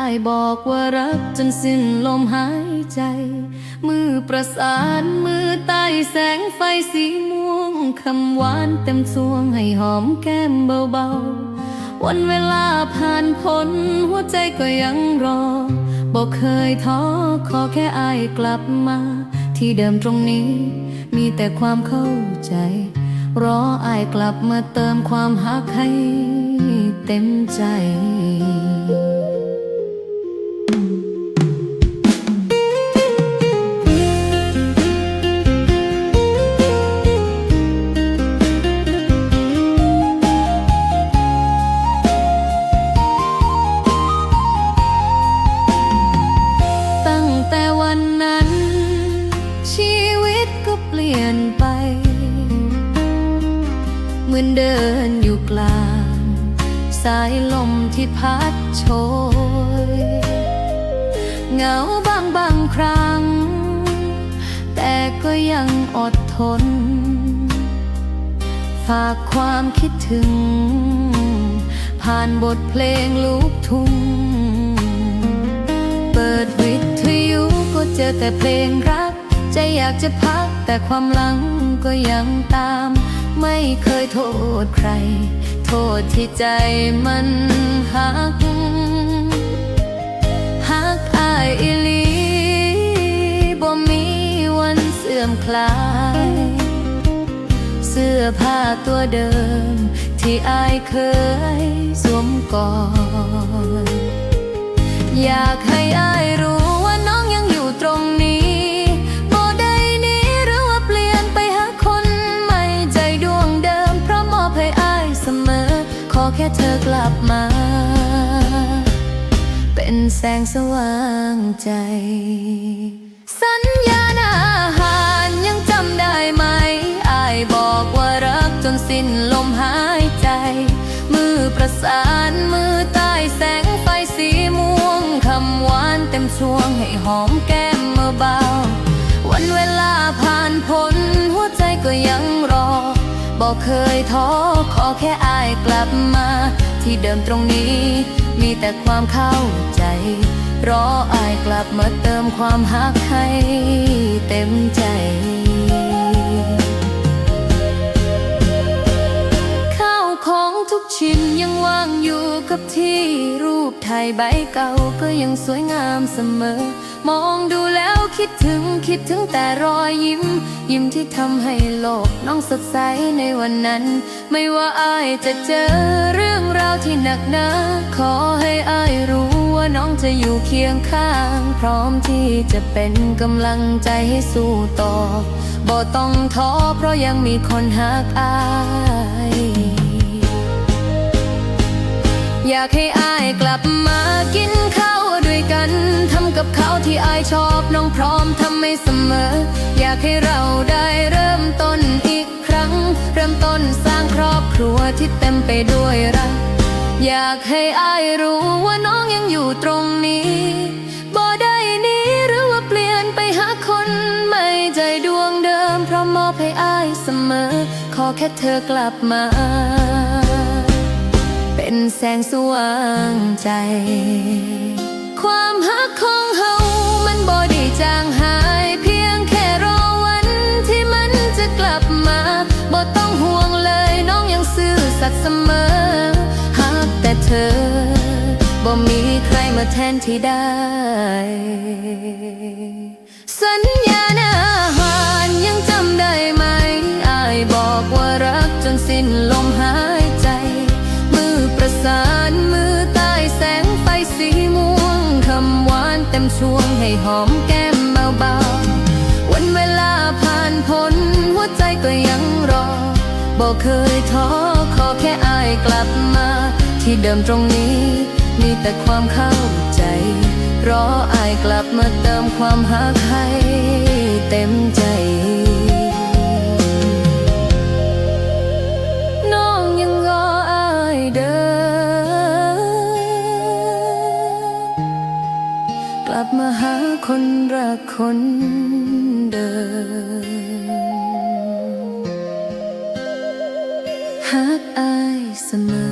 ไอบอกว่ารักจนสิ้นลมหายใจ มือประสานมือใต้แสงไฟสีม่วงคำหวานเต็มสวงให้หอมแก้มเบาๆ วันเวลาผ่านพ้นหัวใจก็ยังรอ บอกเคยท้อขอแค่อายกลับมา ที่เดิมตรงนี้ มีแต่ความเข้าใจ รออายกลับมาเติมความหักให้ เต็มใจตั้งแต่วันนั้นชีวิตก็เปลี่ยนไป เหมือนเดินอยู่กลางายลมที่พัดโชยเหงาบางบางครั้ง แต่ก็ยังอดทน ฝากความคิดถึง ผ่านบทเพลงลูกทุ่ง เปิดวิทยุก็เจอแต่เพลงรัก ใจอยากจะพักแต่ความหลังก็ยังตาม ไม่เคยโทษใคร โทษที่ใจมันหักหักอายอีหลีบ่มีวันเสื่อมคลาย เสื้อผ้าตัวเดิม ที่อายเคยสวมก่อน อยากให้อายรู้ เธอกลับมา เป็นแสงสว่างใจ สัญญาณอาหารยังจำได้ไหมอายบอกว่ารักจนสิ้นลมหายใจ มือประสานมือใต้แสงไฟสีม่วงคำหวานเต็มช่วงให้หอมแก้มเมื่อเบา วันเวลาผ่านพ้นหัวใจก็ยังรอ บอกเคยท้อขอแค่อายกลับมา ที่เดิมตรงนี้ มีแต่ความเข้าใจ รออายกลับมาเติมความฮักให้เต็มใจ ชิ้นยังว่างอยู่กับที่รูปถ่ายใบเก่าก็ยังสวยงามเสมอ มองดูแล้วคิดถึงคิดถึงแต่รอยยิ้ม ยิ้มที่ทำให้โลกน้องสดใสในวันนั้น ไม่ว่าอายจะเจอเรื่องราวที่หนักหนาขอให้อายรู้ว่าน้องจะอยู่เคียงข้าง พร้อมที่จะเป็นกำลังใจให้สู้ต่อบ่ต้องท้อเพราะยังมีคนหักอาย อยากให้อายกลับมากินข้าวด้วยกันทำกับข้าวที่อายชอบน้องพร้อมทำให้เสมอ อยากให้เราได้เริ่มต้นอีกครั้ง เริ่มต้นสร้างครอบครัวที่เต็มไปด้วยรัก อยากให้อายรู้ว่าน้องยังอยู่ตรงนี้บ่ได้นี้หรือว่าเปลี่ยนไปหาคนใหม่ใจดวงเดิมพร้อมมอบให้อายเสมอ ขอแค่เธอกลับมา เป็นแสงสว่างใจ ความหักของเฮามันบ่ได้จางหาย เพียงแค่รอวันที่มันจะกลับมาบ่ต้องห่วงเลยน้องยังซื่อสัตย์เสมอหักแต่เธอบ่มีใครมาแทนที่ได้ สัญญาณอาหารยังจำได้ บอกเคยท้อขอแค่อายกลับมา ที่เดิมตรงนี้ มีแต่ความเข้าใจ รออายกลับมาเติมความหักให้เต็มใจ น้องยังรออายเดินกลับมาหาคนรักคนเดิม 怎么